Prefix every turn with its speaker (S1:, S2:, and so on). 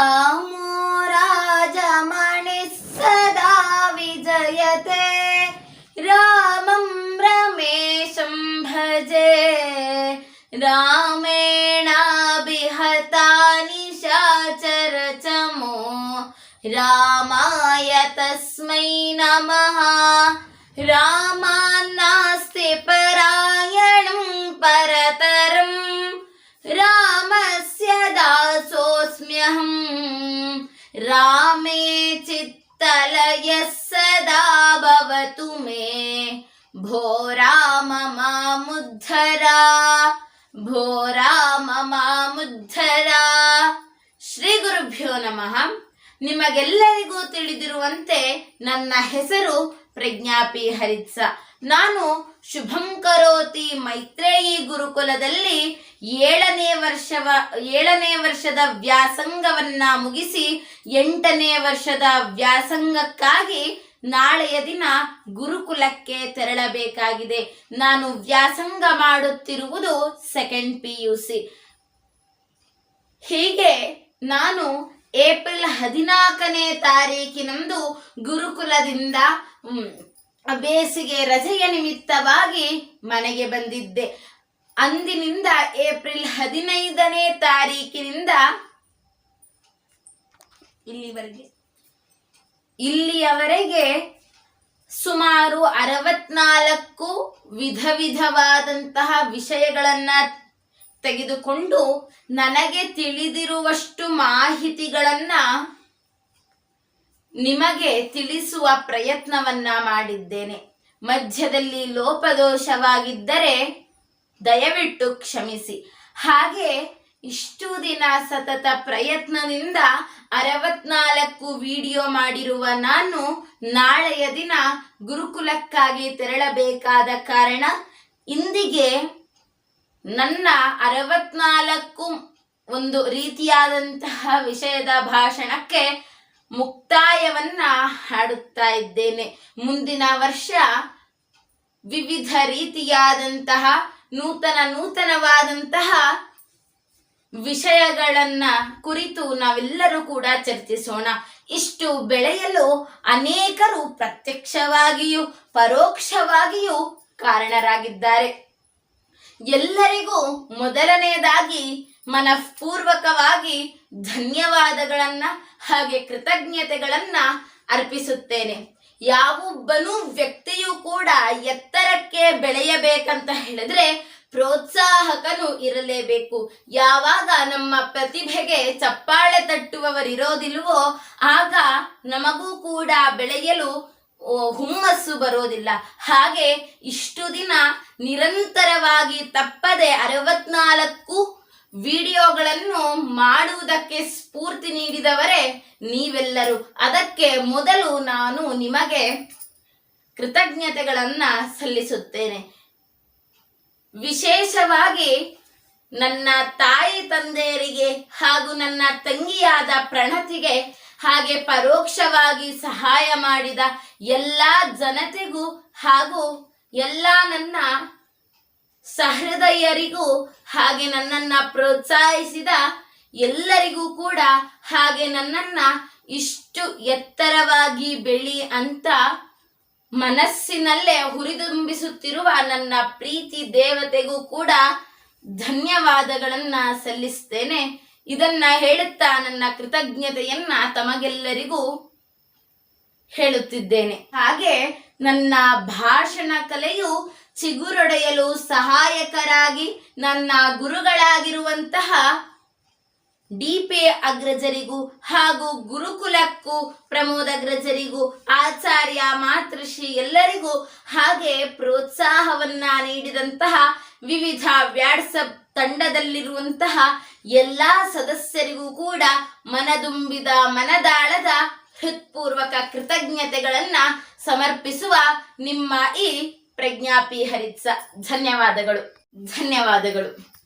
S1: रामो राजमणिः सदा विजयते। रामं रमेशं भजे। रामेणाभिहतानि शाचरचमो रामाय तस्मै नमः। रामान्नास्ति रामे चित्तलयः सदा भवतु मे भो राम मामुद्धरा भो ರಾಮ ಮಾಮುದ್ಧರ ಶ್ರೀ ಗುರುಭ್ಯೋ ನಮಃ ನಿಮಗೆಲ್ಲರಿಗೂ ತಿಳಿದಿರುವಂತೆ ನನ್ನ ಹೆಸರು ಪ್ರಜ್ಞಾಪಿ ಹರಿತ್ಸ ನಾನು ಶುಭಂ ಕರೋತಿ ಮೈತ್ರೇಯಿ ಗುರುಕುಲದಲ್ಲಿ ಏಳನೇ ವರ್ಷವ, ಏಳನೇ ವರ್ಷದ ವ್ಯಾಸಂಗವನ್ನ ಮುಗಿಸಿ ಎಂಟನೇ ವರ್ಷದ ವ್ಯಾಸಂಗಕ್ಕಾಗಿ ನಾಳೆಯ ದಿನ ಗುರುಕುಲಕ್ಕೆ ತೆರಳಬೇಕಾಗಿದೆ. ನಾನು ವ್ಯಾಸಂಗ ಮಾಡುತ್ತಿರುವುದು ಸೆಕೆಂಡ್ ಪಿ ಯು ಸಿ ಹೀಗೆ ನಾನು ಏಪ್ರಿಲ್ ಹದಿನಾಲ್ಕನೇ ತಾರೀಕಿನಂದು ಗುರುಕುಲದಿಂದ ಬೇಸಿಗೆ ರಜೆಯ ನಿಮಿತ್ತವಾಗಿ ಮನೆಗೆ ಬಂದಿದ್ದೆ. ಅಂದಿನಿಂದ ಏಪ್ರಿಲ್ ಹದಿನೈದನೇ ತಾರೀಕಿನಿಂದ ಇಲ್ಲಿವರೆಗೆ, ಇಲ್ಲಿಯವರೆಗೆ ಸುಮಾರು ಅರವತ್ನಾಲ್ಕು ವಿಧ ವಿಧವಾದಂತಹ ವಿಷಯಗಳನ್ನ ತೆಗೆದುಕೊಂಡು ನನಗೆ ತಿಳಿದಿರುವಷ್ಟು ಮಾಹಿತಿಗಳನ್ನ ನಿಮಗೆ ತಿಳಿಸುವ ಪ್ರಯತ್ನವನ್ನ ಮಾಡಿದ್ದೇನೆ. ಮಧ್ಯದಲ್ಲಿ ಲೋಪದೋಷವಾಗಿದ್ದರೆ ದಯವಿಟ್ಟು ಕ್ಷಮಿಸಿ. ಹಾಗೆ ಇಷ್ಟು ದಿನ ಸತತ ಪ್ರಯತ್ನದಿಂದ ಅರವತ್ನಾಲ್ಕು ವಿಡಿಯೋ ಮಾಡಿರುವ ನಾನು ನಾಳೆಯ ದಿನ ಗುರುಕುಲಕ್ಕಾಗಿ ತೆರಳಬೇಕಾದ ಕಾರಣ ಇಂದಿಗೆ ನನ್ನ ಅರವತ್ನಾಲ್ಕು ಒಂದು ರೀತಿಯಾದಂತಹ ವಿಷಯದ ಭಾಷಣಕ್ಕೆ ಮುಕ್ತಾಯವನ್ನ ಹಾಡುತ್ತಾ ಇದ್ದೇನೆ. ಮುಂದಿನ ವರ್ಷ ವಿವಿಧ ರೀತಿಯಾದಂತಹ ನೂತನ ನೂತನವಾದಂತಹ ವಿಷಯಗಳನ್ನ ಕುರಿತು ನಾವೆಲ್ಲರೂ ಕೂಡ ಚರ್ಚಿಸೋಣ. ಇಷ್ಟು ಬೆಳೆಯಲು ಅನೇಕರು ಪ್ರತ್ಯಕ್ಷವಾಗಿಯೂ ಪರೋಕ್ಷವಾಗಿಯೂ ಕಾರಣರಾಗಿದ್ದಾರೆ. ಎಲ್ಲರಿಗೂ ಮೊದಲನೆಯದಾಗಿ ಮನಃಪೂರ್ವಕವಾಗಿ ಧನ್ಯವಾದಗಳನ್ನ ಹಾಗೆ ಕೃತಜ್ಞತೆಗಳನ್ನ ಅರ್ಪಿಸುತ್ತೇನೆ. ಯಾವೊಬ್ಬನೂ ವ್ಯಕ್ತಿಯೂ ಕೂಡ ಎತ್ತರಕ್ಕೆ ಬೆಳೆಯಬೇಕಂತ ಹೇಳಿದ್ರೆ ಪ್ರೋತ್ಸಾಹಕನು ಇರಲೇಬೇಕು. ಯಾವಾಗ ನಮ್ಮ ಪ್ರತಿಭೆಗೆ ಚಪ್ಪಾಳೆ ತಟ್ಟುವವರಿರೋದಿಲ್ವೋ ಆಗ ನಮಗೂ ಕೂಡ ಬೆಳೆಯಲು ಹುಮ್ಮಸ್ಸು ಬರೋದಿಲ್ಲ. ಹಾಗೆ ಇಷ್ಟು ದಿನ ನಿರಂತರವಾಗಿ ತಪ್ಪದೆ ಅರವತ್ನಾಲ್ಕು ವಿಡಿಯೋಗಳನ್ನು ಮಾಡುವುದಕ್ಕೆ ಸ್ಫೂರ್ತಿ ನೀಡಿದವರೇ ನೀವೆಲ್ಲರೂ. ಅದಕ್ಕೆ ಮೊದಲು ನಾನು ನಿಮಗೆ ಕೃತಜ್ಞತೆಗಳನ್ನ ಸಲ್ಲಿಸುತ್ತೇನೆ. ವಿಶೇಷವಾಗಿ ನನ್ನ ತಾಯಿ ತಂದೆಯರಿಗೆ ಹಾಗೂ ನನ್ನ ತಂಗಿಯಾದ ಪ್ರಣತಿಗೆ ಹಾಗೆ ಪರೋಕ್ಷವಾಗಿ ಸಹಾಯ ಮಾಡಿದ ಎಲ್ಲ ಜನತೆಗೂ ಹಾಗೂ ಎಲ್ಲ ನನ್ನ ಸಹೃದಯರಿಗೂ ಹಾಗೆ ನನ್ನನ್ನ ಪ್ರೋತ್ಸಾಹಿಸಿದ ಎಲ್ಲರಿಗೂ ಕೂಡ ಹಾಗೆ ನನ್ನನ್ನ ಇಷ್ಟು ಎತ್ತರವಾಗಿ ಬೆಳಿ ಅಂತ ಮನಸ್ಸಿನಲ್ಲೇ ಹುರಿದುಂಬಿಸುತ್ತಿರುವ ನನ್ನ ಪ್ರೀತಿ ದೇವತೆಗೂ ಕೂಡ ಧನ್ಯವಾದಗಳನ್ನ ಸಲ್ಲಿಸ್ತೇನೆ. ಇದನ್ನ ಹೇಳುತ್ತಾ ನನ್ನ ಕೃತಜ್ಞತೆಯನ್ನ ತಮಗೆಲ್ಲರಿಗೂ ಹೇಳುತ್ತಿದ್ದೇನೆ. ಹಾಗೆ ನನ್ನ ಭಾಷಣ ಕಲೆಯು ಚಿಗುರೊಡೆಯಲು ಸಹಾಯಕರಾಗಿ ನನ್ನ ಗುರುಗಳಾಗಿರುವಂತಹ ಡಿಪೆ ಅಗ್ರಜರಿಗೂ ಹಾಗೂ ಗುರುಕುಲಕ್ಕೂ, ಪ್ರಮೋದ ಅಗ್ರಜರಿಗೂ, ಆಚಾರ್ಯ ಮಾತೃಶ್ರೀ ಎಲ್ಲರಿಗೂ ಹಾಗೆ ಪ್ರೋತ್ಸಾಹವನ್ನ ನೀಡಿದಂತಹ ವಿವಿಧ ವ್ಯಾಟ್ಸಪ್ ತಂಡದಲ್ಲಿರುವಂತಹ ಎಲ್ಲಾ ಸದಸ್ಯರಿಗೂ ಕೂಡ ಮನದುಂಬಿದ ಮನದಾಳದ ಹೃತ್ಪೂರ್ವಕ ಕೃತಜ್ಞತೆಗಳನ್ನ ಸಮರ್ಪಿಸುವ ನಿಮ್ಮ ಈ ಪ್ರಜ್ಞಾಪಿ ಹರಿತ್ಸ. ಧನ್ಯವಾದಗಳು. ಧನ್ಯವಾದಗಳು.